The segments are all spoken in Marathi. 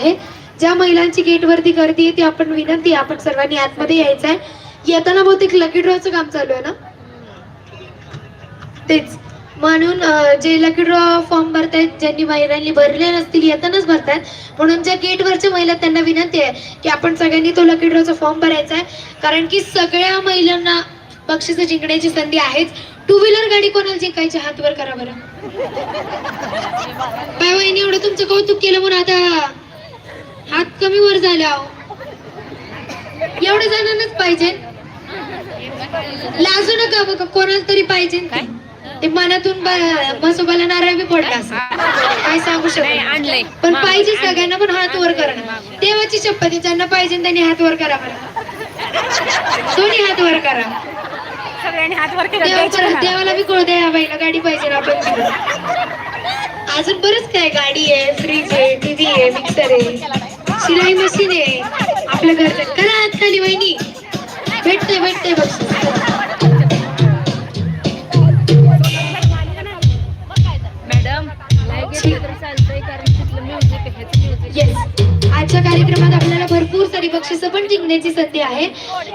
आहे. ज्या महिलांची गेटवरती गर्दी आहे ती आपण विनंती आपण सर्वांनी आतमध्ये यायचं आहे. येताना बहुतेक लकी ड्रॉचं काम चालू आहे ना? तेच. म्हणून जे लकी ड्रॉ फॉर्म भरतायत ज्यांनी महिलांनी भरले नसतील येतानाच भरतायत म्हणून ज्या गेटवरच्या महिला त्यांना विनंती आहे की आपण सगळ्यांनी तो लकी ड्रॉचा फॉर्म भरायचा आहे. कारण की सगळ्या महिलांना बक्षिसं जिंकण्याची संधी आहेच. टू व्हीलर गाडी कोणाला जिंकायची? हात वर करा बरं. काय वहिनी एवढं तुमचं कौतुक केलं म्हणून आता हात कमी वर झाले अहो एवढं जणांनाच पाहिजे. लाजू नका बघा कोणाला तरी पाहिजे. ते मनातून ब- मसोबाला नारळ बी पडला काय सांगू आणलंय. शकत पण पाहिजे सगळ्यांना पण हात वर करणं. देवाची शपथ आहे ज्यांना पाहिजे त्यांनी हात वर करा बरं. दोन्ही हात वर करा. सगळ्यांनी हात वर केला देवा देवाला बी कळू द्या या बाईला गाडी पाहिजे ना आपण. अजून बरंच काय गाडी आहे फ्रीज आहे टीव्ही आहे मिक्सर आहे. शिलाई मशीन आहे. आपल्या घरचं करा हात खाली वहिनी. भेटते भेटते बघ. मॅडम येस आजच्या कार्यक्रमात आपल्याला भरपूर सारी बक्षिसं पण जिंकण्याची संधी आहे.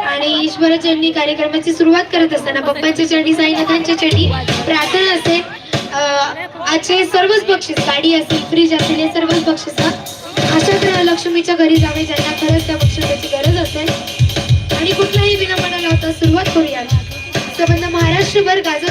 आणि ईश्वरचरणी कार्यक्रमाची सुरुवात करत असताना पप्पांच्या चरणी साईनाथांच्या चरणी प्रार्थना असते अं, आजचे सर्वच बक्षीस गाडी असेल फ्रीज असेल हे सर्वच बक्षीस लक्ष्मीच्या घरी जावे ज्यांना खरंच त्या बक्षिसाची गरज असेल. आणि कुठलाही विना म्हणाला लावता सुरुवात करूया संबंध महाराष्ट्रभर गाज